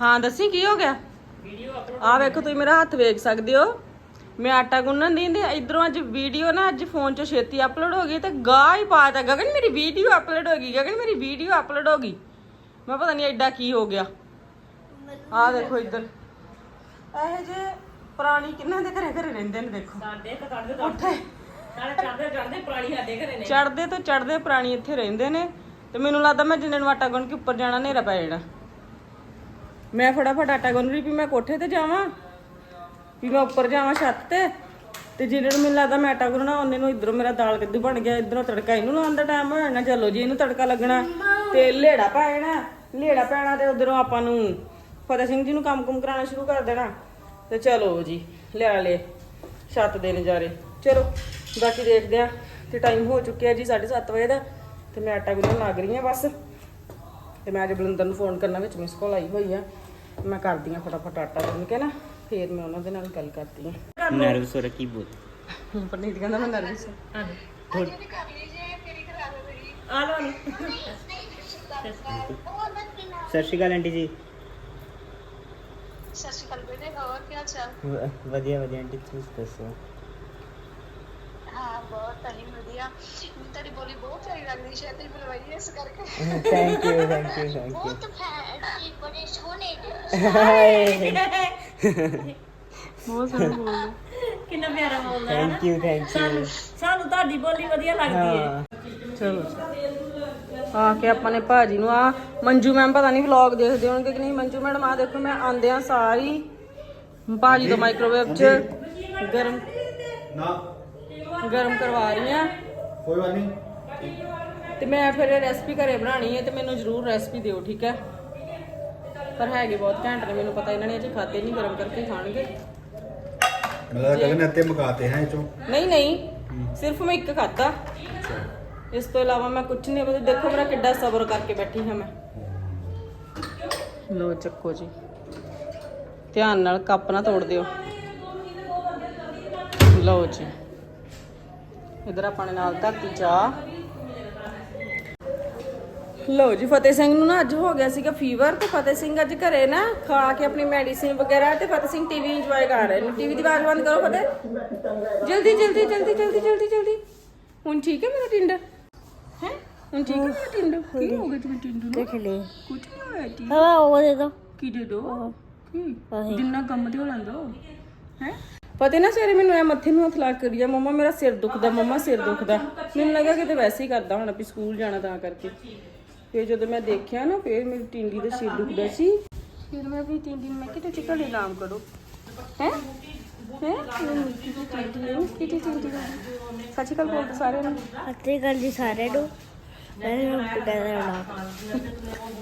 ਹਾਂ ਦੱਸੀ ਕੀ ਹੋ ਗਿਆ? ਆ ਵੇਖੋ ਤੁਸੀਂ ਮੇਰਾ ਹੱਥ ਵੇਖ ਸਕਦੇ ਹੋ। ਮੈਂ ਆਟਾ ਗੁੰਨਣ ਦੀ ਤੇ ਇਧਰੋਂ ਅੱਜ ਵੀਡੀਓ ਨਾ ਅੱਜ ਫੋਨ 'ਚ ਛੇਤੀ ਅਪਲੋਡ ਹੋ ਗਈ ਤੇ ਗਾਹ ਹੀ ਪਾਤਾ ਗਗਨ ਮੇਰੀ ਵੀਡੀਓ ਅਪਲੋਡ ਹੋ ਗਈ। ਗਗਨ ਮੇਰੀ ਵੀਡੀਓ ਅਪਲੋਡ ਹੋ ਗਈ। ਮੈਂ ਪਤਾ ਨਹੀਂ ਐਡਾ ਕੀ ਹੋ ਗਿਆ। ਆ ਦੇਖੋ ਇੱਧਰ। ਇਹ ਜੇ ਪੁਰਾਣੀ ਕਿੰਨਾਂ ਦੇ ਘਰੇ ਘਰੇ ਰਹਿੰਦੇ ਨੇ ਦੇਖੋ। ਸਾਡੇ ਤਾਂ ਕੱਢਦੇ ਉੱਥੇ। ਨਾਲੇ ਚੜਦੇ ਚੜਦੇ ਪੁਰਾਣੀ ਸਾਡੇ ਘਰੇ ਨੇ। ਚੜਦੇ ਤੋਂ ਚੜਦੇ ਪ੍ਰਾਣੀ ਇੱਥੇ ਰਹਿੰਦੇ ਨੇ। ਤੇ ਮੈਨੂੰ ਲੱਗਦਾ ਮੈਂ ਜਿੰਨੇ ਨੂੰ ਆਟਾ ਗੁੰਨ ਕੇ ਉੱਪਰ ਜਾਣਾ ਹਨੇਰਾ ਪੈ ਜਾਣਾ। ਮੈਂ ਫਟਾਫਟ ਆਟਾ ਗੁੰਨ ਰਹੀ ਵੀ ਮੈਂ ਕੋਠੇ ਤੇ ਜਾਵਾਂ, ਵੀ ਮੈਂ ਉੱਪਰ ਜਾਵਾਂ ਛੱਤ ਤੇ। ਤੇ ਜਿੰਨੇ ਨੂੰ ਮੈਨੂੰ ਲੱਗਦਾ ਮੈਂ ਆਟਾ ਗੁੰਨਣਾ, ਉਹਨੇ ਨੂੰ ਇਧਰੋਂ ਮੇਰਾ ਦਾਲ ਕੱਦੂ ਬਣ ਗਿਆ, ਇਧਰੋਂ ਤੜਕਾ ਇਹਨੂੰ ਲਾਉਣ ਦਾ ਟਾਈਮ ਹੋ ਜਾਣਾ ਚਲੋ ਜੀ ਇਹਨੂੰ ਤੜਕਾ ਲੱਗਣਾ। ਤੇ ਲੇੜਾ ਪੈ ਜਾਣਾ ਲੇੜਾ ਪੈਣਾ ਤੇ ਉਧਰੋਂ ਆਪਾਂ ਨੂੰ ਫਤਿਹ ਸਿੰਘ ਜੀ ਨੂੰ ਕੰਮ ਕੁਮ ਕਰਾਉਣਾ ਸ਼ੁਰੂ ਕਰ ਦੇਣਾ। ਤੇ ਚਲੋ ਜੀ, ਲਿਆ ਲੈ ਛੱਤ ਦੇ ਨਜ਼ਾਰੇ। ਚਲੋ, ਬਾਕੀ ਦੇਖਦੇ ਆ ਤੇ ਟਾਈਮ ਹੋ ਚੁੱਕਿਆ ਜੀ 7:30 ਵਜੇ ਦਾ। ਤੇ ਮੈਂ ਆਟਾ ਗੁੰਨਣ ਲੱਗ ਰਹੀ ਆ ਬਸ। ਤੇ ਮੈਂ ਅੱਜ ਬਲਿੰਦਰ ਨੂੰ ਫੋਨ ਕਰਨਾ, ਵਿੱਚ ਮਿਸ ਕਾਲ ਆਈ ਹੋਈ ਆ। ਮੈਂ ਕਰਦੀ ਆ ਫਟਾਫਟ ਆਟਾ ਗੁੰਨ ਕੇ ਨਾ ਫੇਰ ਮੈਂ ਉਹਨਾਂ ਦੇ ਨਾਲ ਗੱਲ ਕਰਦੀ ਆ ਨਰਵਸ ਹੋ ਰੱਖੀ ਬਹੁਤ ਪਰਨੀਤ ਕਹਿੰਦਾ ਮੈਂ ਨਰਵਸ ਆ ਲੋ ਨੀ ਸਤਿ ਸ਼੍ਰੀ ਅਕਾਲ। ਆਂਟੀ ਜੀ। ਸਤਿ ਸ਼੍ਰੀ ਅਕਾਲ ਬੇਟੇ ਹੋਰ ਕੀ ਹਾਲ ਚਾਲ? ਵਧੀਆ ਵਧੀਆ ਆਂਟੀ ਤੁਸੀਂ ਦੱਸੋ? ਹਾਂ ਬਹੁਤ ਅਹੀਂ ਵਧੀਆ। ਮੈਨੂੰ ਤੁਹਾਡੀ ਬੋਲੀ ਬਹੁਤ ਪਿਆਰੀ ਲੱਗਦੀ ਸ਼ਾਇਦ ਤੁਸੀਂ ਬੁਲਵਾਈ ਇਸ ਕਰਕੇ। Thank you thank you thank ਬਹੁਤ ਫੈਨ ਬੜੇ ਸੋਹਣੇ ਯੂ ਬਹੁਤ ਸੋਹਣਾ ਬੋਲਦਾ ਕਿੰਨਾ ਪਿਆਰਾ ਬੋਲਦਾ ਹੈ ਨਾ। ਥੈਂਕ ਯੂ ਥੈਂਕ ਸਾਨੂੰ ਯੂ ਸਾਨੂੰ ਤੁਹਾਡੀ ਬੋਲੀ ਵਧੀਆ ਲੱਗਦੀ ਹੈ। ਹਾਂ ਚਲੋ। ਆ ਕੇ ਆਪਾਂ ਨੇ ਭਾਜੀ ਨੂੰ ਆ ਮੰਜੂ ਮੈਮ ਪਤਾ ਨਹੀਂ ਵਲੌਗ ਦੇਖਦੇ ਹੋਣਗੇ ਕਿ ਨਹੀਂ। ਮੰਜੂ ਮੈਡਮ ਆ ਦੇਖੋ ਮੈਂ ਆਂਦਿਆਂ ਸਾਰੀ ਭਾਜੀ ਤੋਂ ਮਾਈਕ੍ਰੋਵੇਵ 'ਚ ਗਰਮ ਨਾ। ਗਰਮ ਕਰਵਾ ਰਹੀ ਆ। ਕੋਈ ਗੱਲ ਨਹੀਂ। ਤੇ ਮੈਂ ਫਿਰ ਰੈਸਪੀ ਘਰੇ ਬਣਾਣੀ ਹੈ ਤੇ ਮੈਨੂੰ ਜਰੂਰ ਰੈਸਪੀ ਦਿਓ ਠੀਕ ਹੈ? ਪਰ ਹੈਗੇ ਬਹੁਤ ਘੈਂਟ ਨੇ ਮੈਨੂੰ ਪਤਾ ਇਹਨਾਂ ਨੇ ਅਜੇ ਖਾਦੇ ਨਹੀਂ ਗਰਮ ਕਰਕੇ ਖਾਣਗੇ। ਮੇਰਾ ਗਗਨ ਅੱਤੇ ਮਕਾਤੇ ਹੈ ਇਹ ਚੋਂ। ਨਹੀਂ ਨਹੀਂ ਸਿਰਫ ਮੈਂ ਇੱਕ ਖਾਦਾ ਇਸ ਤੋਂ ਇਲਾਵਾ ਮੈਂ ਕੁਝ ਨਹੀਂ ਬਸ ਦੇਖੋ ਮੇਰਾ ਕਿੱਡਾ ਸਬਰ ਕਰਕੇ ਬੈਠੀ ਹਾਂ ਮੈਂ। ਲੋ ਚੱਕੋ ਜੀ। ਧਿਆਨ ਨਾਲ ਕੱਪ ਨਾ ਤੋੜ ਦਿਓ। ਲਓ ਜੀ। ਇਧਰ ਆਪਾਂ ਨੇ ਨਾਲ ਧਰਤੀ ਚਾਹ। ਲੋ ਜੀ ਫਤਿਹ ਸਿੰਘ ਨੂੰ ਨਾ ਅੱਜ ਹੋ ਗਿਆ ਸੀਗਾ ਫੀਵਰ ਤੇ ਫਤਿਹ ਸਿੰਘ ਅੱਜ ਘਰੇ ਨਾ ਖਾ ਕੇ ਆਪਣੀ ਮੈਡੀਸਿਨ ਵਗੈਰਾ ਤੇ ਫਤਿਹ ਸਿੰਘ ਟੀਵੀ ਇੰਜੋਏ ਕਰ ਰਹੇ ਨੇ। ਟੀਵੀ ਦੀ ਆਵਾਜ਼ ਬੰਦ ਕਰੋ ਫਤਿਹ। ਜਲਦੀ ਜਲਦੀ ਜਲਦੀ ਜਲਦੀ ਜਲਦੀ ਜਲਦੀ। ਹੁਣ ਠੀਕ ਹੈ ਮੇਰਾ ਟਿੰਡ? ਹੈ? ਹੁਣ ਠੀਕ ਹੈ ਮੇਰਾ ਟਿੰਡ? ਕੀ ਹੋ ਗਿਆ ਤੇ ਟਿੰਡ ਨੂੰ? ਦੇਖ ਲੈ। ਕੁਝ ਨਹੀਂ ਹੋਇਆ ਟੀ ਹਾਂ ਉਹ ਦੇ ਦੋ। ਕੀ ਦੇ ਦੋ? ਕੀ? ਜਿੰਨਾ ਕੰਮ ਤੇ ਹੋ ਲੰਦਾ ਹੈ? ਪਤਾ ਨਾ ਸਵੇਰੇ ਮੈਨੂੰ ਐ ਮੱਥੇ ਨੂੰ ਹੱਥ ਲਾ ਕੇ ਕਰੀਆ ਮੰਮਾ ਮੇਰਾ ਸਿਰ ਦੁਖਦਾ ਮੰਮਾ ਸਿਰ ਦੁਖਦਾ। ਮੈਨੂੰ ਲੱਗਾ ਕਿਤੇ ਵੈਸੇ ਹੀ ਕਰਦਾ ਹੁਣ ਵੀ ਸਕੂਲ ਜਾਣਾ ਤਾਂ ਕਰਕੇ। ਫਿਰ ਜਦੋਂ ਮੈਂ ਦੇਖਿਆ ਨਾ ਫਿਰ ਮੇਰੀ ਟਿੰਡੀ ਦਾ ਸਿਰ ਦੁਖਦਾ ਸੀ। ਫਿਰ ਮੈਂ ਆਪਣੀ ਟਿੰਡੀ ਨੂੰ ਮੈਂ ਕਿਹਾ ਤੁਸੀਂ ਘਰੇ ਆਰਾਮ ਕਰੋ। ਹੈ? ਹੈ? ਕਿਤੇ ਟਿੰਡੀ ਦਾ ਸੱਚੀ ਗੱਲ ਬੋਲਦੇ ਸਾਰਿਆਂ ਨੂੰ। ਸਤਿ ਗੱਲ ਜੀ ਸਾਰਿਆਂ ਨੂੰ।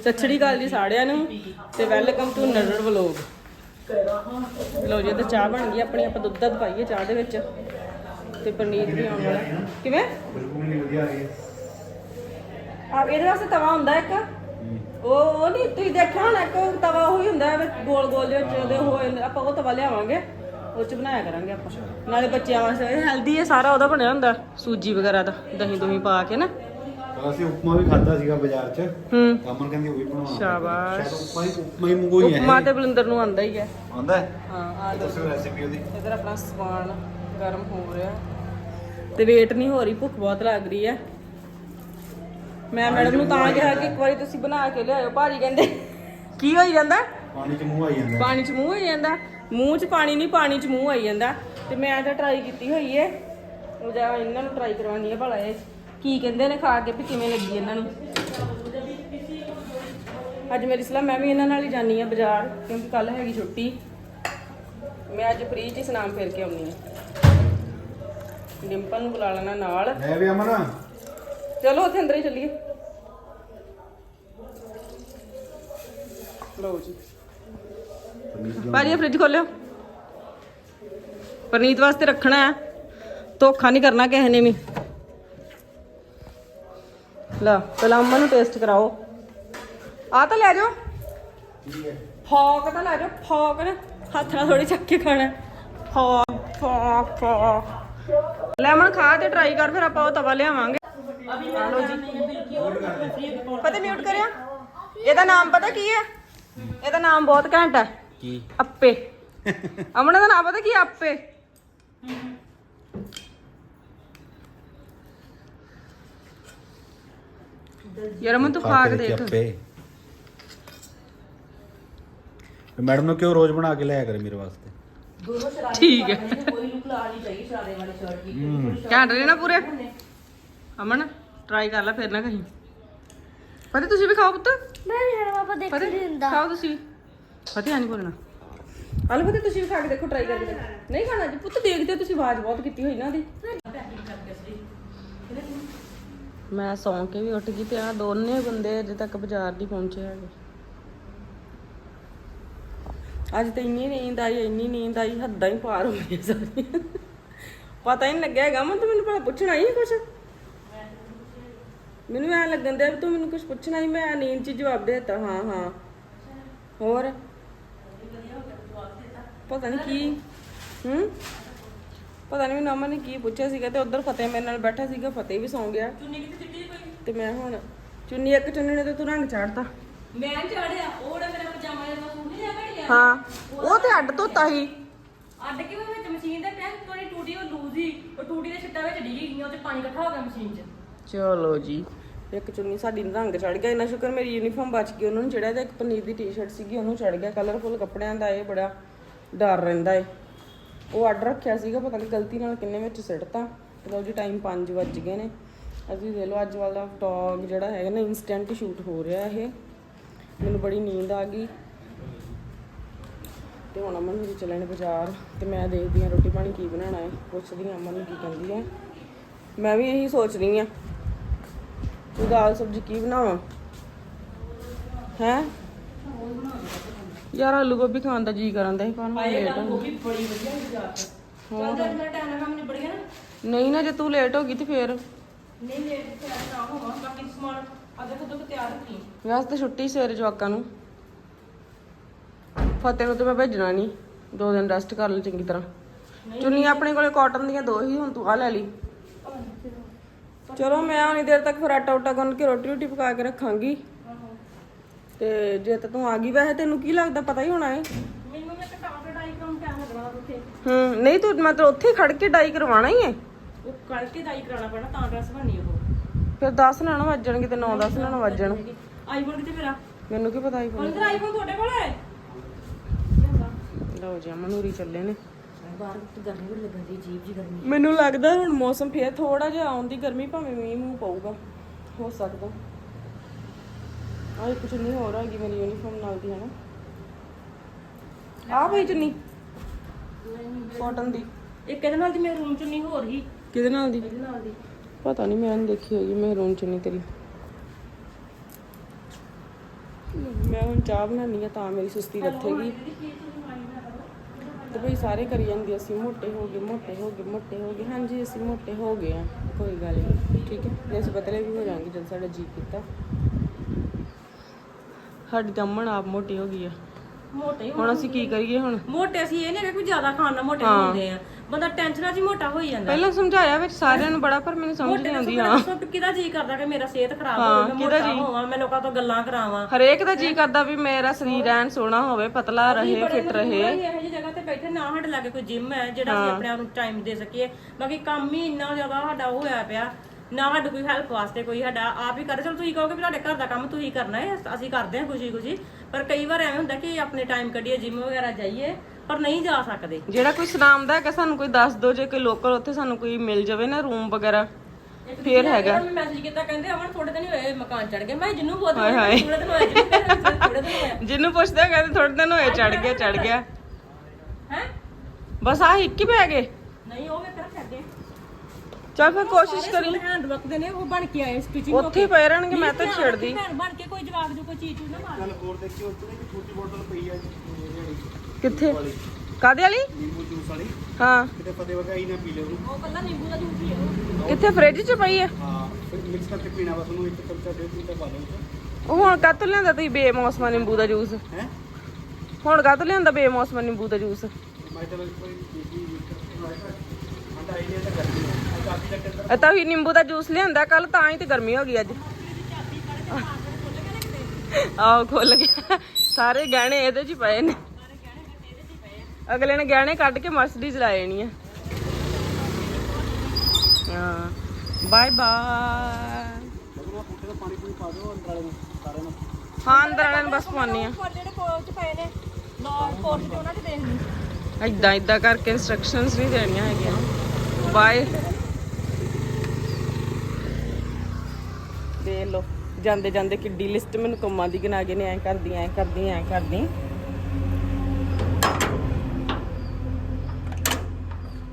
ਨਾ ਸ਼੍ਰੀ ਅਕਾਲ ਜੀ ਸਾਰਿਆਂ ਨੂੰ ਤੇ ਵੈਲਕਮ ਟੂ ਨਰੜ ਵਲੋਗ। ਲੋ ਜੀ ਤੇ ਚਾਹ ਬਣ ਗਈ ਆਪਣੀ ਆਪਾਂ ਦੁੱਧ ਦੱਧ ਪਾਈਏ ਚਾਹ ਦੇ ਵਿੱਚ। ਤੇ ਪਨੀਰ ਵੀ ਆਉਣ। ਵਾਲਾ ਕਿਵੇਂ? ਬਿਲਕੁਲ ਨਹੀਂ ਵਧੀਆ ਆ ਰਹੀ ਆ ਇਹਦੇ ਵਾਸਤੇ ਤਵਾ ਹੁੰਦਾ ਇੱਕ? ਉਹ ਉਹ ਨਹੀਂ ਤੁਸੀਂ ਦੇਖਿਆ ਹੋਣਾ ਇੱਕ ਤਵਾ ਉਹ ਹੀ ਹੁੰਦਾ ਹੈ ਵਿੱਚ ਗੋਲ ਗੋਲ ਦੇ ਵਿੱਚ ਉਹਦੇ ਹੋਏ। ਆਪਾਂ ਉਹ ਤਵਾ ਲਿਆਵਾਂਗੇ ਉਹ ਚ ਬਣਾਇਆ ਕਰਾਂਗੇ ਆਪਾਂ। ਨਾਲੇ ਬੱਚਿਆਂ ਵਾਸਤੇ ਹੈਲਦੀ ਹੈ ਸਾਰਾ ਉਹਦਾ ਬਣਿਆ ਹੁੰਦਾ ਸੂਜੀ ਵਗੈਰਾ ਦਾ ਦਹੀਂ ਦੁਹੀਂ ਪਾ ਕੇ ਨਾ। ਅਸੀਂ ਉਪਮਾ ਵੀ ਖਾਦਾ ਸੀਗਾ ਬਾਜ਼ਾਰ 'ਚ। ਹੂੰ। ਅਮਨ ਕਹਿੰਦੀ ਉਹ ਵੀ ਬਣਾਉਣਾ। ਸ਼ਾਬਾਸ਼। ਸ਼ਾਇਦ ਉਪਮਾ ਹੀ ਉਪਮਾ ਹੀ ਮੰਗੋਈ ਹੈ ਉਪਮਾ ਤੇ ਬਲਿੰਦਰ ਨੂੰ ਆਂਦਾ ਹੀ ਹੈ। ਆਂਦਾ ਹੈ? ਹਾਂ ਆ ਲਓ ਦੱਸੋ ਰੈਸਿਪੀ ਉਹਦੀ। ਇਧਰ ਆਪਣਾ ਸਮਾਨ ਗਰਮ ਹੋ ਰਿਹਾ। ਤੇ ਵੇਟ ਨਹੀਂ ਹੋ ਰਹੀ ਭੁੱਖ ਬਹੁਤ ਲੱਗ ਰਹੀ ਹੈ। ਮੈਂ ਮੈਡਮ ਨੂੰ ਤਾਂ ਕਿਹਾ ਕਿ ਇੱਕ ਵਾਰੀ ਤੁਸੀਂ ਬਣਾ ਕੇ ਲਿਆਇਓ। ਭਾਜੀ ਕਹਿੰਦੇ ਕੀ ਹੋਈ ਜਾਂਦਾ? ਪਾਣੀ 'ਚ ਮੂੰਹ ਆਈ ਜਾਂਦਾ। ਪਾਣੀ 'ਚ ਮੂੰਹ ਹੋਈ ਜਾਂਦਾ। ਮੂੰਹ 'ਚ ਪਾਣੀ ਨਹੀਂ ਪਾਣੀ 'ਚ ਮੂੰਹ ਆਈ ਜਾਂਦਾ। ਤੇ ਮੈਂ ਤਾਂ ਟਰਾਈ ਕੀਤੀ ਹੋਈ ਏ ਉਹ ਜਾ ਇਹਨਾਂ ਨੂੰ ਟਰਾਈ ਕਰਵਾਉਣੀ ਹੈ ਭਲਾ ਇਹ। ਕੀ ਕਹਿੰਦੇ ਨੇ ਖਾ ਕੇ ਵੀ ਕਿਵੇਂ ਲੱਗੀ ਇਹਨਾਂ ਨੂੰ? ਅੱਜ ਮੇਰੀ ਸਲਾਹ ਮੈਂ ਵੀ ਇਹਨਾਂ ਨਾਲ ਹੀ ਜਾਣੀ ਆ ਬਾਜ਼ਾਰ ਕਿਉਂਕਿ ਕੱਲ ਹੈਗੀ ਛੁੱਟੀ। ਮੈਂ ਅੱਜ ਫ੍ਰੀ ਚ ਸਨਾਮ ਫੇਰ ਕੇ ਆਉਣੀ ਆ ਡਿੰਪਲ ਨੂੰ ਬੁਲਾ ਲੈਣਾ ਨਾਲ। ਹੈ ਵੀ ਅਮਨ। ਚਲੋ ਉੱਥੇ ਅੰਦਰ ਹੀ ਚੱਲੀਏ। ਲਓ ਜੀ। ਭਾਜੀ ਫ੍ਰਿਜ ਖੋਲਿਓ। ਪਰਨੀਤ ਵਾਸਤੇ ਰੱਖਣਾ ਹੈ। ਧੋਖਾ ਨਹੀਂ ਕਰਨਾ ਕਿਸੇ ਨੇ ਵੀ। ਲਾ ਪਹਿਲਾਂ ਅੰਮਾ ਨੂੰ ਟੇਸਟ ਕਰਾਓ। ਆ ਤਾਂ ਲੈ ਜਾਓ। ਫੋਕ ਤਾਂ ਲੈ ਜਾਓ ਫੋਕ ਨਾ। ਹੱਥ ਨਾਲ ਥੋੜੀ ਚੱਕ ਕੇ ਖਾਣਾ। ਫੋਕ ਫੋਕ ਫੋਕ। ਲੈ ਮੈਂ ਖਾ ਤੇ ਟਰਾਈ ਕਰ ਫਿਰ ਆਪਾਂ ਉਹ ਤਵਾ ਲਿਆਵਾਂਗੇ। ਜੀ। ਪਤਾ ਮਿਊਟ ਕਰਿਆ? ਇਹਦਾ ਨਾਮ ਪਤਾ ਕੀ ਹੈ? ਇਹਦਾ ਨਾਮ ਬਹੁਤ ਘੈਂਟ ਹੈ। ਕੀ? ਅੱਪੇ। ਅਮਨ ਦਾ ਨਾਮ ਪਤਾ ਕੀ ਹੈ? ਅੱਪੇ। ਯਾਰ ਅਮਨ ਤੂੰ ਖਾ ਕੇ ਦੇਖ। ਮੈਡਮ ਨੂੰ ਕਿਉਂ ਰੋਜ਼ ਬਣਾ ਕੇ ਲਿਆਇਆ ਕਰੇ ਮੇਰੇ ਵਾਸਤੇ? ਠੀਕ ਹੈ। ਕੋਈ ਲੁਕ ਲਾ ਨਹੀਂ ਚਾਹੀਦੀ ਸ਼ਰਾਰੇ ਵਾਲੇ ਸ਼ਰਟ ਦੀ ਘੈਂਟ ਨੇ ਨਾ ਪੂਰੇ? ਅਮਨ ਟਰਾਈ ਕਰ ਲੈ ਫਿਰ ਨਾ ਕਹੀਂ। ਪਤਾ ਤੁਸੀਂ ਵੀ ਖਾਓ ਪੁੱਤ। ਮੈਂ ਨਹੀਂ ਪਾਪਾ ਦੇਖ ਨਹੀਂ ਦਿੰਦਾ। ਖਾਓ ਤੁਸੀਂ ਵੀ। ਪਤਾ ਨਹੀਂ ਬੋਲਣਾ। ਹਲ ਪਤਾ ਤੁਸੀਂ ਵੀ ਖਾ ਕੇ ਦੇਖੋ ਟਰਾਈ ਕਰਕੇ ਦੇਖੋ। ਨਹੀਂ ਖਾਣਾ ਜੀ ਪੁੱਤ ਦੇਖਦੇ ਹੋ ਤੁਸੀਂ ਆਵਾਜ਼ ਬਹੁਤ ਕੀਤੀ ਹੋਈ ਨਾ ਉਹਦੀ। ਮੈਂ ਸੌਂ ਕੇ ਵੀ ਉੱਠ ਗਈ ਤੇ ਆ ਦੋਨੇ ਬੰਦੇ ਅਜੇ ਤੱਕ ਬਾਜ਼ਾਰ ਨਹੀਂ ਪਹੁੰਚੇ ਹੈਗੇ। ਅੱਜ ਤੇ ਇੰਨੀ ਨੀਂਦ ਆਈ, ਇੰਨੀ ਨੀਂਦ ਆਈ, ਹੱਦਾਂ ਹੀ ਪਾਰ ਹੋ ਗਈਆਂ ਸਾਰੀਆਂ। ਪਤਾ ਹੀ ਨਹੀਂ ਲੱਗਿਆ ਹੈਗਾ, ਮੈਂ ਤੂੰ ਮੈਨੂੰ ਭਲਾ ਪੁੱਛਣਾ ਹੀ ਕੁਛ? ਮੈਨੂੰ ਐ ਲੱਗਣ ਦਿਆ ਤੂੰ ਮੈਨੂੰ ਕੁਝ ਪੁੱਛਣਾ ਹੀ ਮੈਂ ਨੀਂਦ 'ਚ ਜਵਾਬ ਦੇ ਦਿੱਤਾ, ਹਾਂ ਹਾਂ। ਹੋਰ? ਪਤਾ ਨਹੀਂ ਕੀ? ਹੂੰ? ਪਤਾ ਨਹੀਂ ਮੈਨੂੰ ਅਮਨ ਨੇ ਕੀ ਪੁੱਛਿਆ ਸੀਗਾ ਤੇ ਉਧਰ ਫਤਿਹ ਮੇਰੇ ਨਾਲ ਬੈਠਾ ਸੀਗਾ ਫਤਿਹ ਵੀ ਸੌਂ ਗਿਆ। ਚੁੰਨੀ ਕਿਤੇ ਚਿੱਟੀ ਪਈ? ਤੇ ਮੈਂ ਹੁਣ ਚੁੰਨੀ ਇੱਕ ਚੁੰਨੀ ਨੇ ਤੇ ਤੂੰ ਰੰਗ ਚਾੜਤਾ। ਮੈਂ ਚੜਿਆ ਉਹ ਜਿਹੜਾ ਮੇਰਾ ਪਜਾਮਾ ਜਿਹੜਾ ਸੂਟ ਨਹੀਂ ਆ? ਘੜਿਆ ਹਾਂ ਉਹ ਤੇ ਅੱਡ ਧੋਤਾ ਸੀ। ਅੱਡ ਕੇ ਮੈਂ ਵਿੱਚ ਮਸ਼ੀਨ ਦੇ ਟੈਂਕ ਥੋੜੀ ਟੂਟੀ ਉਹ ਲੂਜ਼ ਹੀ ਉਹ ਟੂਟੀ ਦੇ ਛਿੱਟਾਂ ਵਿੱਚ ਡਿੱਗੀ ਗਈਆਂ ਤੇ ਪਾਣੀ ਇਕੱਠਾ ਹੋ ਗਿਆ ਮਸ਼ੀਨ 'ਚ। ਚਲੋ ਜੀ। ਇੱਕ ਚੁੰਨੀ ਸਾਡੀ ਨੂੰ ਰੰਗ ਚੜ ਗਿਆ ਇੰਨਾ ਸ਼ੁਕਰ ਮੇਰੀ ਯੂਨੀਫਾਰਮ ਬਚ ਗਈ ਉਹਨੂੰ ਚੜਿਆ ਤੇ ਇੱਕ ਪਨੀਰ ਦੀ ਟੀ-ਸ਼ਰਟ ਸੀਗੀ ਉਹਨੂੰ ਚੜ ਗਿਆ ਕਲਰਫੁਲ ਕੱਪੜਿਆਂ ਦਾ ਇਹ ਬੜਾ ਡਰ ਰਹਿੰਦਾ ਏ। ਉਹ ਆਰਡਰ ਰੱਖਿਆ ਸੀਗਾ, ਪਤਾ ਨਹੀਂ ਗਲਤੀ ਨਾਲ ਕਿੰਨੇ ਵਿੱਚ ਸਿੱਟਤਾ ਲਓ ਜੀ ਟਾਈਮ 5 ਵੱਜ ਗਏ ਨੇ। ਅਸੀਂ ਦੇਖ ਲਓ, ਅੱਜ ਵਾਲਾ ਵਲੌਗ ਜਿਹੜਾ ਹੈਗਾ ਨਾ ਇਨਸਟੈਂਟ ਸ਼ੂਟ ਹੋ ਰਿਹਾ ਇਹ। ਮੈਨੂੰ ਬੜੀ ਨੀਂਦ ਆ ਗਈ। ਤੇ ਹੁਣ ਅਮਨ ਨੂੰ ਚੱਲਣੇ ਬਾਜ਼ਾਰ, ਤੇ ਮੈਂ ਦੇਖਦੀ ਹਾਂ ਰੋਟੀ ਪਾਣੀ ਕੀ ਬਣਾਉਣਾ ਹੈ। ਪੁੱਛਦੀ ਹਾਂ ਅਮਨ ਨੂੰ ਕੀ ਕਹਿੰਦੀ ਹੈ। ਮੈਂ ਵੀ ਇਹੀ ਸੋਚ ਰਹੀ ਹਾਂ ਤੂੰ ਦਾਲ ਸਬਜ਼ੀ ਕੀ ਬਣਾਵਾਂ? ਹੈ? ਯਾਰ ਆਲੂ ਗੋਭੀ ਖਾਣ ਦਾ ਜੀ ਕਰਨ ਦਾ ਸੀ ਪਰ ਮੈਂ ਲੇਟ ਹੋ ਵੀ ਬੜੀ ਵਧੀਆ ਬਾਜ਼ਾਰ 'ਚ ਚੱਲ ਮੇਰਾ ਟਾਈਮ ਨਾਲ ਕੰਮ ਨਿਬੜ ਗਿਆ ਨਾ? ਗਈ। ਨਹੀਂ ਨਾ ਜੇ ਤੂੰ ਲੇਟ ਹੋ ਗਈ ਤੇ ਫੇਰ। ਨਹੀਂ ਲੇਟ ਤੇ ਨਾ ਹੋਵਾਂ ਬਾਕੀ ਸਮਾਨ ਅੱਗੇ ਖੁਦ ਤੋਂ ਤਿਆਰ ਰੱਖੀ। ਵੈਸੇ ਤੇ ਛੁੱਟੀ ਸਵੇਰੇ ਜਵਾਕਾਂ ਨੂੰ। ਫਤਿਹ ਨੂੰ ਤੇ ਮੈਂ ਭੇਜਣਾ ਨਹੀਂ ਦੋ ਦਿਨ ਰੈਸਟ ਕਰ ਲੈ ਚੰਗੀ ਤਰ੍ਹਾਂ। ਚੁੰਨੀ ਆਪਣੇ ਕੋਲੇ ਕਾਟਨ ਦੀਆਂ ਦੋ ਹੀ ਹੁਣ ਤੂੰ ਆ ਲੈ ਲਈ। ਚਲੋ ਮੈਂ ਉਨੀ ਦੇਰ ਤੱਕ ਫਿਰ ਆਟਾ ਉਟਾ ਗੁੰਨ ਕੇ ਰੋਟੀ ਰੋਟੀ ਪਕਾ ਕੇ ਰੱਖਾਂਗੀ। ਤੇ ਜੇ ਤਾਂ ਤੂੰ ਆ ਗਈ ਵੈਸੇ ਤੈਨੂੰ ਕੀ ਲੱਗਦਾ ਪਤਾ ਹੀ ਹੋਣਾ ਏ। ਮੈਨੂੰ ਮੈਂ ਕਟਾਉਟ ਡਾਈ ਕੰਮ ਕਿਆ ਲੱਗਣਾ ਉੱਥੇ ਹੂੰ ਨਹੀਂ ਤੂੰ ਮਤਲਬ ਉੱਥੇ ਹੀ ਖੜ ਕੇ ਡਾਈ ਕਰਵਾਉਣਾ ਹੀ ਏ। ਉਹ ਕਰਕੇ ਡਾਈ ਕਰਾਉਣਾ ਪੈਣਾ ਤਾਂ ਡਰੈਸ ਬਣਨੀ ਉਹ। ਫਿਰ 10 ਨਾ ਨਾ ਵੱਜਣਗੇ ਤੇ 9 10 ਨਾ ਨਾ ਵੱਜਣ। ਆਈਫੋਨ ਕਿਤੇ ਮੇਰਾ? ਮੈਨੂੰ ਕੀ ਪਤਾ ਹੀ ਹੁਣ ਤੇਰਾ ਆਈਫੋਨ ਤੁਹਾਡੇ ਕੋਲ ਹੈ ਲਓ ਜੀ ਮਨੂਰੀ ਚੱਲੇ ਨੇ। ਬਾਹਰ ਤੇ ਗਰਮੀ ਬੜੀ ਲੱਗਣ ਦੀ ਜੀਬ ਜੀ ਗਰਮੀ। ਮੈਨੂੰ ਲੱਗਦਾ ਹੁਣ ਮੌਸਮ ਫੇਰ ਥੋੜਾ ਜਿਹਾ ਆਉਣ ਦੀ ਗਰਮੀ ਭਾਵੇਂ ਮੀਂਹ ਮੂੰਹ ਪਊਗਾ। ਹੋ ਸਕਦਾ। ਆ ਇੱਕ ਚੁੰਨੀ ਹੋਰ ਹੈਗੀ ਮੇਰੀ ਯੂਨੀਫਾਰਮ ਨਾਲ ਦੀ ਹਨਾ? ਆ ਪਈ ਚੁੰਨੀ। ਕਾਟਨ ਦੀ। ਇੱਕ ਇਹਦੇ ਨਾਲ ਦੀ? ਮੇਰੇ ਰੂਮ ਚ ਨਹੀਂ ਹੋਰ ਹੀ। ਕਿਹਦੇ ਨਾਲ ਦੀ? ਇਹਦੇ ਨਾਲ ਦੀ। ਪਤਾ ਨਹੀਂ ਮੈਂ ਨਹੀਂ ਦੇਖੀ ਹੋਈ ਮਹਿਰੂਨ ਚੁੰਨੀ ਤੇਰੀ। ਮੈਂ ਹੁਣ ਚਾਹ ਬਣਾਉਣੀ ਆ ਤਾਂ ਮੇਰੀ ਸੁਸਤੀ ਲੱਥੇਗੀ। ਤੇ ਭਈ ਸਾਰੇ ਕਰੀ ਜਾਂਦੇ ਅਸੀਂ ਮੋਟੇ ਹੋ ਗਏ ਮੋਟੇ ਹੋ ਗਏ ਮੋਟੇ ਹੋ ਗਏ। ਹਾਂਜੀ ਅਸੀਂ ਮੋਟੇ ਹੋ ਗਏ ਆ ਕੋਈ ਗੱਲ ਨਹੀਂ ਠੀਕ ਹੈ ਤੇ ਅਸੀਂ ਪਤਲੇ ਵੀ ਹੋ ਜਾਾਂਗੇ ਜਦ ਸਾਡਾ ਜੀ ਕੀਤਾ। ਸਾਡੀ ਤਾਂ ਅਮਨ ਆਪ ਮੋਟੀ ਹੋ ਗਈ ਆ। ਮੋਟੇ ਹੁਣ ਅਸੀਂ ਕੀ ਕਰੀਏ ਹੁਣ? ਮੋਟੇ ਅਸੀਂ ਇਹ ਨਹੀਂ ਕਿ ਜ਼ਿਆਦਾ ਖਾਣ ਨਾਲ ਮੋਟੇ ਹੁੰਦੇ ਆ। ਬੰਦਾ ਟੈਨਸ਼ਨਾਂ 'ਚ ਹੀ ਮੋਟਾ ਹੋਈ ਜਾਂਦਾ। ਪਹਿਲਾਂ ਸਮਝਾਇਆ ਵਿੱਚ ਸਾਰਿਆਂ ਨੂੰ ਬੜਾ ਪਰ ਮੈਨੂੰ ਸਮਝ ਨਹੀਂ ਆਉਂਦੀ ਹਾਂ। ਦੱਸੋ ਕਿਹਦਾ ਜੀ ਕਰਦਾ ਕਿ ਮੇਰਾ ਸਿਹਤ ਖਰਾਬ ਹੋਵੇ ਮੈਂ ਮੋਟਾ ਹੋਵਾਂ ਮੈਂ ਲੋਕਾਂ ਤੋਂ ਗੱਲਾਂ ਕਰਾਵਾਂ। ਹਰੇਕ ਦਾ ਜੀ ਕਰਦਾ ਵੀ ਮੇਰਾ ਸਰੀਰ ਐਨ ਸੋਹਣਾ ਹੋਵੇ ਪਤਲਾ ਰਹੇ ਫਿੱਟ ਰਹੇ। ਅਸੀਂ ਇਹੋ ਜਿਹੀ ਜਗ੍ਹਾ ਤੇ ਬੈਠੇ ਨਾ ਸਾਡੇ ਲਾਗੇ ਕੋਈ ਜਿਮ ਹੈ ਜਿਹੜਾ ਅਸੀਂ ਆਪਣੇ ਆਪ ਨੂੰ ਟਾਈਮ ਦੇ ਸਕੀਏ। ਬਾਕੀ ਕੰਮ ਹੀ ਇੰਨਾ ਜ਼ਿਆਦਾ ਸਾਡਾ ਉਹ ਹੋਇਆ ਪਿਆ। ਨਾ ਸਾਡੀ ਕੋਈ ਹੈਲਪ ਵਾਸਤੇ ਕੋਈ ਸਾਡਾ ਆਪ ਹੀ ਕਰ ਚਲੋ ਤੁਸੀਂ ਕਹੋਗੇ ਵੀ ਤੁਹਾਡੇ ਘਰ ਦਾ ਕੰਮ ਤੁਸੀਂ ਕਰਨਾ ਹੈ ਅਸੀਂ ਕਰਦੇ ਹਾਂ ਖੁਸ਼ੀ ਖੁਸ਼ੀ ਪਰ ਕਈ ਵਾਰ ਐਵੇਂ ਹੁੰਦਾ ਕਿ ਆਪਣੇ ਟਾਈਮ ਕੱਢੀਏ ਜਿਮ ਵਗੈਰਾ ਜਾਈਏ ਪਰ ਨਹੀਂ ਜਾ ਸਕਦੇ। ਜਿਹੜਾ ਕੋਈ ਸੁਨਾਮਦਾ ਹੈਗਾ ਸਾਨੂੰ ਕੋਈ ਦੱਸ ਦਿਓ ਜੇ ਕੋਈ ਲੋਕਲ ਉੱਥੇ ਸਾਨੂੰ ਕੋਈ ਮਿਲ ਜਾਵੇ ਨਾ ਰੂਮ ਵਗੈਰਾ ਫੇਰ ਹੈਗਾ। ਮੈਂ ਮੈਸੇਜ ਕੀਤਾ ਕਹਿੰਦੇ ਅਮਨ ਥੋੜੇ ਦਿਨ ਹੋਏ ਮਕਾਨ ਚੜ ਗਿਆ ਮੈਂ ਜਿੰਨੂੰ ਬੋਲ ਹਾਏ ਹਾਏ। ਥੋੜੇ ਦਿਨ ਹੋਏ ਥੋੜੇ ਦਿਨ ਹੋਏ। ਜਿਹਨੂੰ ਪੁੱਛਦੇ ਕਹਿੰਦੇ ਥੋੜੇ ਦਿਨ ਹੋਏ ਚੜ ਗਿਆ ਚੜ ਗਿਆ। ਹੈ? ਬਸ ਆਹ ਇੱਕ ਹੀ ਪੈ ਗਏ? ਨਹੀਂ ਉਹ ਛੱਡੇ ਚੱਲ ਫਿਰ ਕੋਸ਼ਿਸ਼ ਕਰੀ। ਹੈਂਡ ਵਰਕ ਦੇ ਨੇ ਉਹ ਬਣ ਕੇ ਆਏ ਸਟਿਚਿੰਗ ਉੱਥੇ ਹੀ ਪਏ ਰਹਿਣਗੇ ਮੈਂ ਤਾਂ ਛੇੜਦੀ ਭੈਣ ਬਣ ਕੇ ਕੋਈ ਜਵਾਬ ਜੋ ਕੋਈ ਚੀਜ਼ ਨਾ ਮਾਰ। ਹੋਰ ਦੇਖੀ ਉੱਥੇ ਇੱਕ ਛੋਟੀ ਬੋਤਲ ਪਈ ਆ ਜਿਹੜੀ ਕਿੱਥੇ? ਕਾਦੇ ਵਾਲੀ। ਨਿੰਬੂ ਜੂਸ ਵਾਲੀ। ਹਾਂ। ਕਿਤੇ ਫਤਿਹ ਵਗਾਈ ਨਾ ਪੀ ਲਿਓ। ਉਹ ਕੱਲਾ ਨਿੰਬੂ ਦਾ ਜੂਸ ਹੀ ਹੈ ਉਹ। ਕਿੱਥੇ ਫ੍ਰਿਜ 'ਚ ਪਈ ਹੈ ਹਾਂ ਫਿਰ ਮਿਕਸ ਕਰਕੇ ਪੀਣਾ ਬਸ ਉਹਨੂੰ ਇੱਕ ਚਮਚਾ ਡੇਢ ਚਮਚਾ ਪਾ ਲਓ ਉਹ ਹੁਣ ਕੱਤ ਲਿਆਂਦਾ ਤੁਸੀਂ ਬੇਮੌਸਮਾ ਨਿੰਬੂ ਦਾ ਜੂਸ? ਹੈ? ਹੁਣ ਕੱਤ ਲਿਆਂਦਾ ਬੇਮੌਸਮਾ ਨਿੰਬੂ ਦਾ ਜੂਸ? ਮੈਂ ਤਾਂ ਕੋਈ ਬੀਬੀ ਮੈਂ ਤਾਂ ਆਈਡੀਆ ਤਾਂ ਕਰਦੀ ਹਾਂ ਕਾਫੀ ਲੱਗੇ ਇਹ ਤਾਂ ਵੀ ਨਿੰਬੂ ਦਾ ਜੂਸ ਲਿਆਂਦਾ ਕੱਲ ਤਾਂ ਹੀ ਤੇ ਗਰਮੀ ਹੋ ਗਈ ਅੱਜ। ਆਹੋ, ਖੁੱਲ ਗਿਆ। ਸਾਰੇ ਗਹਿਣੇ ਇਹਦੇ 'ਚ ਹੀ ਪਏ ਨੇ। ਅਗਲੇ ਨੇ ਗਹਿਣੇ ਕੱਢ ਕੇ ਮਰਸੀਡੀਜ਼ ਲਾਏ ਨਹੀਂ ਆ। ਹਾਂ, ਬਾਏ ਬਾਏ। ਅੰਦਰ ਵਾਲੇ ਨੂੰ ਹਾਂ, ਅੰਦਰ ਵਾਲਿਆਂ ਨੂੰ ਬਸ ਪਾਉਣੀ ਆ। ਜਿਹੜੇ ਕੋਲ ਪਏ ਨੇ ਨਾ ਕੋਲ ਚ ਉਹਨਾਂ ਚ ਦੇਖ ਲਈ ਇਦਾਂ ਇਦਾਂ ਕਰਕੇ ਇਨਸਟਰਕਸ਼ਨਸ ਨਹੀਂ ਦੇਣੀਆਂ ਹੈਗੀਆਂ। ਬਾਏ ਦੇ ਲੋ ਜਾਂਦੇ ਜਾਂਦੇ ਕਿੱਡੀ ਲਿਸਟ ਮੈਨੂੰ ਕੰਮਾਂ ਦੀ ਗਿਣਾ ਕੇ ਨੇ, ਐ ਕਰਦੀ ਐ ਕਰਦੀ ਐ ਕਰਦੀ।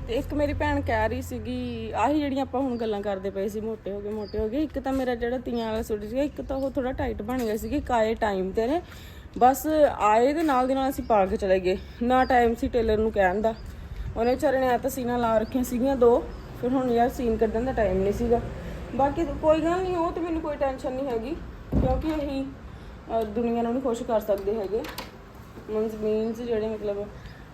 ਤੇ ਇੱਕ ਮੇਰੀ ਭੈਣ ਕਹਿ ਰਹੀ ਸੀਗੀ, ਆਹੀ ਜਿਹੜੀਆਂ ਆਪਾਂ ਹੁਣ ਗੱਲਾਂ ਕਰਦੇ ਪਏ ਸੀ, ਮੋਟੇ ਹੋ ਗਏ, ਮੋਟੇ ਹੋ ਗਏ, ਇੱਕ ਤਾਂ ਮੇਰਾ ਜਿਹੜਾ ਤੀਆਂ ਵਾਲਾ ਸੂਟ ਸੀਗਾ, ਇੱਕ ਤਾਂ ਉਹ ਥੋੜਾ ਟਾਈਟ ਬਣ ਗਿਆ ਸੀ ਕਿ ਕਾਏ ਟਾਈਮ ਤੇ ਨੇ। ਬਸ ਆਏ ਦੇ ਨਾਲ ਦੇ ਨਾਲ ਅਸੀਂ ਪਾ ਕੇ ਚਲੇ ਗਏ, ਨਾ ਟਾਈਮ ਸੀ ਟੇਲਰ ਨੂੰ ਕਹਿਣ ਦਾ। ਉਹਨੇ ਵਿਚਾਰੇ ਨੇ ਆ ਤਾਂ ਸੀਨਾ ਲਾ ਰੱਖੀਆਂ ਸੀਗੀਆਂ ਦੋ, ਫਿਰ ਹੁਣ ਯਾਰ ਸੀਨ ਕੱਢਣ ਦਾ ਟਾਈਮ ਨਹੀਂ ਸੀਗਾ। ਬਾਕੀ ਕੋਈ ਗੱਲ ਨਹੀਂ ਉਹ ਤੇ ਮੈਨੂੰ ਕੋਈ ਟੈਨਸ਼ਨ ਨਹੀਂ ਹੈਗੀ ਕਿਉਂਕਿ ਅਸੀਂ ਅਹ, ਦੁਨੀਆ ਨੂੰ ਨਹੀਂ ਖੁਸ਼ ਕਰ ਸਕਦੇ ਹੈਗੇ। ਮੀਨਸ ਮੀਨਸ ਜਿਹੜੇ ਮਤਲਬ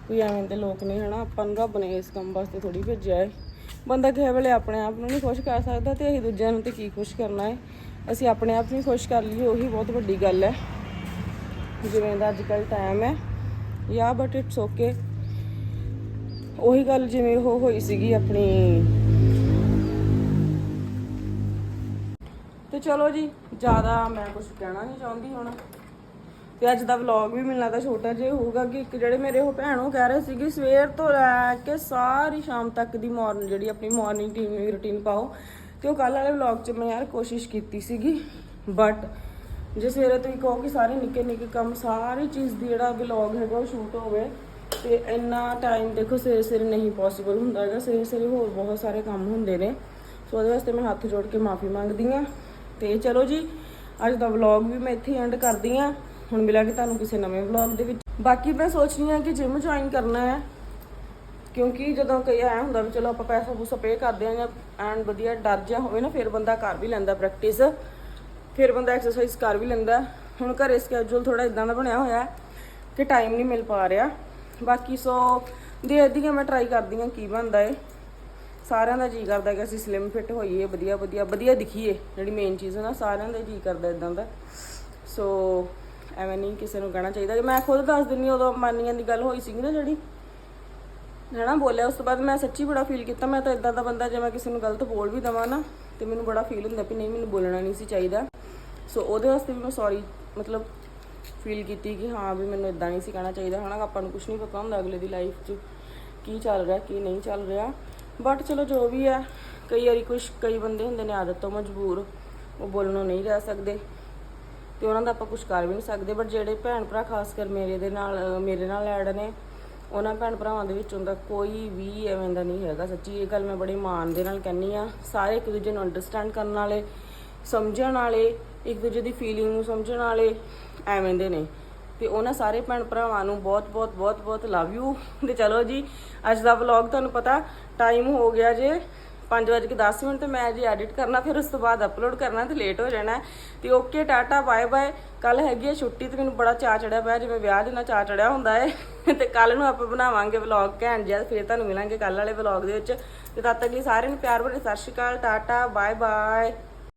ਕੋਈ ਐਵੇਂ ਦੇ ਲੋਕ ਨੇ ਹਨਾ ਆਪਾਂ ਨੂੰ ਰੱਬ ਨੇ ਇਸ ਕੰਮ ਵਾਸਤੇ ਥੋੜੀ ਭੇਜਿਆ ਹੈ ਬੰਦਾ ਕਿਸੇ ਵੇਲੇ ਆਪਣੇ ਆਪ ਨੂੰ ਨਹੀਂ ਖੁਸ਼ ਕਰ ਸਕਦਾ ਤੇ ਅਸੀਂ ਦੂਜਿਆਂ ਨੂੰ ਤੇ ਕੀ ਖੁਸ਼ ਕਰਨਾ ਹੈ ਅਸੀਂ ਆਪਣੇ ਆਪ ਨੂੰ ਹੀ ਖੁਸ਼ ਕਰ ਲਈਏ ਉਹੀ ਬਹੁਤ ਵੱਡੀ ਗੱਲ ਹੈ। ਜਿਵੇਂ ਦਾ ਅੱਜ ਕੱਲ੍ਹ ਟਾਈਮ ਹੈ। ਯਾ ਬਟ ਇਟਸ ਓਕੇ ਉਹੀ ਗੱਲ ਜਿਵੇਂ ਉਹ ਹੋਈ ਸੀਗੀ ਆਪਣੀ ਤੇ ਚਲੋ ਜੀ, ਜ਼ਿਆਦਾ ਮੈਂ ਕੁਝ ਕਹਿਣਾ ਨਹੀਂ ਚਾਹੁੰਦੀ ਹੁਣ। ਤੇ ਅੱਜ ਦਾ ਵਲੌਗ ਵੀ ਮਿਲਣਾ ਤਾਂ ਛੋਟਾ ਜਿਹਾ ਹੋਊਗਾ ਕਿ ਇੱਕ ਜਿਹੜੇ ਮੇਰੇ ਉਹ ਭੈਣ ਉਹ ਕਹਿ ਰਹੇ ਸੀਗੇ, ਸਵੇਰ ਤੋਂ ਲੈ ਕੇ ਸਾਰੀ ਸ਼ਾਮ ਤੱਕ ਦੀ ਮਾਰਨਿੰਗ ਜਿਹੜੀ ਆਪਣੀ ਮਾਰਨਿੰਗ ਟੀਮ ਰੁਟੀਨ ਪਾਓ। ਤੇ ਉਹ ਕੱਲ ਵਾਲੇ ਵਲੌਗ 'ਚ ਮੈਂ ਯਾਰ ਕੋਸ਼ਿਸ਼ ਕੀਤੀ ਸੀਗੀ ਬਟ ਜੇ ਸਵੇਰੇ ਤੁਸੀਂ ਕਹੋ ਕਿ ਸਾਰੇ ਨਿੱਕੇ ਨਿੱਕੇ ਕੰਮ, ਸਾਰੀ ਚੀਜ਼ ਦੀ ਜਿਹੜਾ ਵਲੌਗ ਹੈਗਾ ਉਹ ਸ਼ੂਟ ਹੋਵੇ, ਤੇ ਇੰਨਾ ਟਾਈਮ ਦੇਖੋ ਸਵੇਰੇ ਸਵੇਰੇ ਨਹੀਂ ਪੋਸੀਬਲ ਹੁੰਦਾ ਹੈਗਾ, ਸਵੇਰੇ ਸਵੇਰੇ ਹੋਰ ਬਹੁਤ ਸਾਰੇ ਕੰਮ ਹੁੰਦੇ ਨੇ। ਸੋ ਉਹਦੇ ਵਾਸਤੇ ਮੈਂ ਹੱਥ ਜੋੜ ਕੇ ਮਾਫੀ ਮੰਗਦੀ ਆ ਤੇ ਚਲੋ ਜੀ, ਅੱਜ ਦਾ ਵਲੌਗ ਵੀ ਮੈਂ ਇੱਥੇ ਐਂਡ ਕਰਦੀ ਆ ਹੁਣ ਮਿਲਾਂਗੇ ਤੁਹਾਨੂੰ ਕਿਸੇ ਨਵੇਂ ਵਲੌਗ ਦੇ ਵਿੱਚ। ਬਾਕੀ ਮੈਂ ਸੋਚ ਰਹੀ ਹਾਂ ਕਿ ਜਿਮ ਜੁਆਇਨ ਕਰਨਾ ਹੈ। ਕਿਉਂਕਿ ਜਦੋਂ ਕਈ ਐ ਹੁੰਦਾ ਵੀ ਚਲੋ ਆਪਾਂ ਪੈਸਾ ਪੂਸਾ ਪੇ ਕਰਦੇ ਆ ਜਾਂ ਐਂਡ ਵਧੀਆ ਡਰ ਜਿਹਾ ਹੋਵੇ ਨਾ, ਫਿਰ ਬੰਦਾ ਕਰ ਵੀ ਲੈਂਦਾ ਪ੍ਰੈਕਟਿਸ ਫਿਰ ਬੰਦਾ ਐਕਸਰਸਾਈਜ਼ ਕਰ ਵੀ ਲੈਂਦਾ। ਹੁਣ ਘਰੇ ਸਕੇਜੂਲ ਥੋੜਾ ਇਦਾਂ ਦਾ ਬਣਿਆ ਹੋਇਆ ਕਿ ਟਾਈਮ ਨਹੀਂ ਮਿਲ ਪਾ ਰਿਹਾ। ਬਾਕੀ ਸੋ ਦੇਖਦੀ ਹਾਂ ਮੈਂ ਟਰਾਈ ਕਰਦੀ ਹਾਂ ਕੀ ਬਣਦਾ ਏ। ਸਾਰਿਆਂ ਦਾ ਜੀ ਕਰਦਾ ਕਿ ਅਸੀਂ ਸਲਿਮ ਫਿਟ ਹੋਈਏ, ਵਧੀਆ ਵਧੀਆ ਵਧੀਆ ਦਿਖੀਏ। ਜਿਹੜੀ ਮੇਨ ਚੀਜ਼ ਹੈ ਨਾ, ਸਾਰਿਆਂ ਦਾ ਜੀ ਕਰਦਾ ਇਦਾਂ ਦਾ। ਸੋ ਐਵੇਂ ਨਹੀਂ ਕਿਸੇ ਨੂੰ ਕਹਿਣਾ ਚਾਹੀਦਾ। ਮੈਂ ਖੁਦ ਦੱਸ ਦਿੰਨੀ ਉਦੋਂ ਮਾਨੀਆਂ ਦੀ ਗੱਲ ਹੋਈ ਸੀਗੀ ਨਾ ਜਿਹੜੀ। ਹਨਾ, ਬੋਲਿਆ, ਉਸ ਤੋਂ ਬਾਅਦ ਮੈਂ ਸੱਚੀ ਬੜਾ ਫੀਲ ਕੀਤਾ। ਮੈਂ ਤਾਂ ਇਦਾਂ ਦਾ ਬੰਦਾ, ਜੇ ਮੈਂ ਕਿਸੇ ਨੂੰ ਗਲਤ ਬੋਲ ਵੀ ਦਵਾਂ ਨਾ, ਤੇ ਮੈਨੂੰ ਬੜਾ ਫੀਲ ਹੁੰਦਾ ਵੀ ਨਹੀਂ, ਮੈਨੂੰ ਬੋਲਣਾ ਨਹੀਂ ਸੀ ਚਾਹੀਦਾ। ਸੋ ਉਹਦੇ ਵਾਸਤੇ ਵੀ ਮੈਂ ਸੌਰੀ ਮਤਲਬ ਫੀਲ ਕੀਤੀ ਕਿ ਹਾਂ ਵੀ ਮੈਨੂੰ ਇਦਾਂ ਨਹੀਂ ਸੀ ਕਹਿਣਾ ਚਾਹੀਦਾ। ਹਨਾ, ਆਪਾਂ ਨੂੰ ਕੁਝ ਨਹੀਂ ਪਤਾ ਹੁੰਦਾ ਅਗਲੇ ਦੀ ਲਾਈਫ 'ਚ, ਕੀ ਚੱਲ ਰਿਹਾ, ਕੀ ਨਹੀਂ ਚੱਲ ਰਿਹਾ। ਬਟ ਚਲੋ ਜੋ ਵੀ ਹੈ ਕਈ ਵਾਰੀ ਕੁਝ ਕਈ ਬੰਦੇ ਹੁੰਦੇ ਨੇ ਆਦਤ ਤੋਂ ਮਜਬੂਰ, ਉਹ ਬੋਲਣੋਂ ਨਹੀਂ ਰਹਿ ਸਕਦੇ। ਤੇ ਉਹਨਾਂ ਦਾ ਆਪਾਂ ਕੁਝ ਕਰ ਵੀ ਨਹੀਂ ਸਕਦੇ ਬਟ ਜਿਹੜੇ ਭੈਣ ਭਰਾ ਖਾਸ ਕਰ ਮੇਰੇ ਦੇ ਨਾਲ, ਮੇਰੇ ਨਾਲ ਐਡ ਨੇ, ਉਹਨਾਂ ਭੈਣ ਭਰਾਵਾਂ ਦੇ ਵਿੱਚ ਹੁੰਦਾ ਕੋਈ ਵੀ ਐਵੇਂ ਦਾ ਨਹੀਂ ਹੈਗਾ ਸੱਚੀ। ਇਹ ਗੱਲ ਮੈਂ ਬੜੇ ਮਾਣ ਦੇ ਨਾਲ ਕਹਿੰਨੀ ਆ ਸਾਰੇ ਇੱਕ ਦੂਜੇ ਨੂੰ ਅੰਡਰਸਟੈਂਡ ਕਰਨ ਵਾਲੇ, ਸਮਝਣ ਵਾਲੇ, ਇੱਕ ਦੂਜੇ ਦੀ ਫੀਲਿੰਗ ਨੂੰ ਸਮਝਣ ਵਾਲੇ ਐਵੇਂ ਦੇ ਨੇ। ਤੇ ਉਹਨਾਂ ਸਾਰੇ ਭੈਣ ਭਰਾਵਾਂ ਨੂੰ ਬਹੁਤ ਬਹੁਤ ਬਹੁਤ ਬਹੁਤ ਲਵ ਯੂ ਤੇ ਚਲੋ ਜੀ, ਅੱਜ ਦਾ ਵਲੌਗ ਤੁਹਾਨੂੰ ਪਤਾ ਟਾਈਮ ਹੋ ਗਿਆ ਜੇ 5:10 ਮਿੰਟ ਤੇ ਮੈਂ ਜੀ ਐਡਿਟ ਕਰਨਾ, ਫਿਰ ਉਸ ਤੋਂ ਬਾਅਦ ਅਪਲੋਡ ਕਰਨਾ ਤੇ ਲੇਟ ਹੋ ਜਾਣਾ। ਹੈ। ਤੇ ਓਕੇ ਟਾਟਾ ਬਾਏ ਬਾਏ ਕੱਲ ਹੈਗੀ ਹੈ ਛੁੱਟੀ ਤੇ ਮੈਨੂੰ ਬੜਾ ਚਾਅ ਚੜਿਆ ਪਿਆ, ਜਿਵੇਂ ਵਿਆਹ ਦੇ ਨਾਲ ਚਾਅ ਚੜਿਆ ਹੁੰਦਾ ਹੈ ਤੇ ਕੱਲ ਨੂੰ ਆਪਾਂ ਬਣਾਵਾਂਗੇ ਵਲੌਗ ਘੈਂਟ ਜਿਹਾ, ਫਿਰ ਤੁਹਾਨੂੰ ਮਿਲਾਂਗੇ ਕੱਲ ਵਾਲੇ ਵਲੌਗ ਦੇ ਵਿੱਚ। ਤੇ ਤਦ ਤੱਕ ਲਈ ਸਾਰਿਆਂ ਨੂੰ ਪਿਆਰ ਭਰੀ ਸਤਿ ਸ਼੍ਰੀ ਅਕਾਲ, ਟਾਟਾ ਬਾਏ ਬਾਏ